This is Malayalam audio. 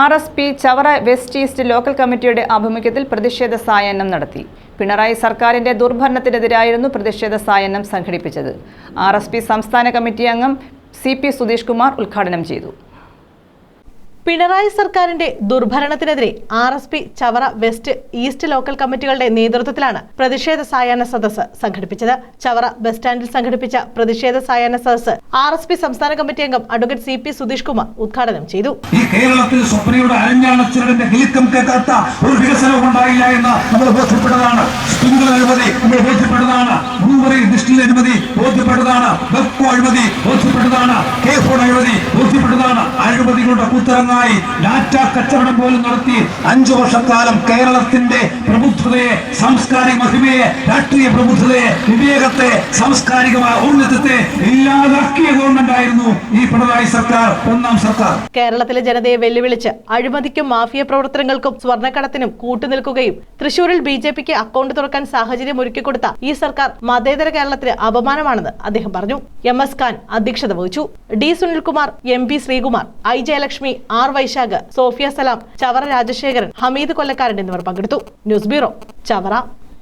R S P Chavara west east local കമ്മിറ്റിയുടെ ആഭിമുഖ്യത്തിൽ പ്രതിഷേധ സായാഹ്നം നടത്തി. പിണറായി സർക്കാരിന്റെ ദുർഭരണത്തിനെതിരായിരുന്നു പ്രതിഷേധ സായാഹ്നം സംഘടിപ്പിച്ചത്. ആർ സംസ്ഥാന കമ്മിറ്റി അംഗം സി പി സുധീഷ് കുമാർ ഉദ്ഘാടനം ചെയ്തു. പിണറായി സർക്കാരിന്റെ ദുർഭരണത്തിനെതിരെ R S P Chavara west east local കമ്മിറ്റികളുടെ നേതൃത്വത്തിലാണ് പ്രതിഷേധ സായാഹ്ന സദസ് സംഘടിപ്പിച്ചത്. ചവറ ബസ് സ്റ്റാൻഡിൽ സംഘടിപ്പിച്ച പ്രതിഷേധ സായാഹ്ന സദസ് ആർ എസ് പി സംസ്ഥാന കമ്മിറ്റി അംഗം advocate C P Sudheesh Kumar ഉദ്ഘാടനം ചെയ്തു. ഈ കേരളത്തിൽ സ്വപ്നയുടെ അരഞ്ഞാണച്ചുരടിന്റെ കിലുക്കം കേൾക്കാത്ത ഒരു വികസനവും ഉണ്ടായില്ല എന്ന് നമ്മൾ ബോധ്യപ്പെട്ടതാണ്. സ്പ്രിംഗ്ലർ അഴിമതി നമ്മൾ ബോധ്യപ്പെട്ടതാണ്. ബ്രൂവറി ഡിസ്റ്റിൽ അഴിമതി ബോധ്യപ്പെട്ടതാണ്. വെക്കോ അഴിമതി ബോധ്യപ്പെട്ടതാണ്. കെ അഴിമതി ബോധ്യപ്പെട്ടതാണ്. അഴിമതികളുടെ കൂത്തരങ്ങായി ഡാറ്റ കച്ചവടം പോലും നടത്തി അഞ്ചു വർഷക്കാലം കേരളത്തിന്റെ പ്രബുദ്ധതയെ സാംസ്കാരിക മഹിമയെ രാഷ്ട്രീയ പ്രബുദ്ധതയെ വിവേകത്തെ സാംസ്കാരികമായ ഔന്നത്യത്തെ ഇല്ലാതാക്കിയ ഈ സർക്കാർ ഒന്നാം സർക്കാർ. കേരളത്തിലെ ജനതയെ വെല്ലുവിളിച്ച് അഴിമതിക്കും മാഫിയ പ്രവർത്തനങ്ങൾക്കും സ്വർണക്കടത്തിനും കൂട്ടുനിൽക്കുകയും തൃശൂരിൽ ബി ജെ പിക്ക് അക്കൗണ്ട് തുറക്കാൻ സാഹചര്യം ഒരുക്കിക്കൊടുത്ത ഈ സർക്കാർ മതേതര കേരളത്തിന് അപമാനമാണെന്ന് അദ്ദേഹം പറഞ്ഞു. എം എസ് ഖാൻ അധ്യക്ഷത വഹിച്ചു. D Sunilkumar M P Sreekumar I Jayalakshmi R Vaishakh Sofia Salam Chavara Rajasekharan Hameed Kollakkaran എന്നിവർ പങ്കെടുത്തു. News bureau Chavara.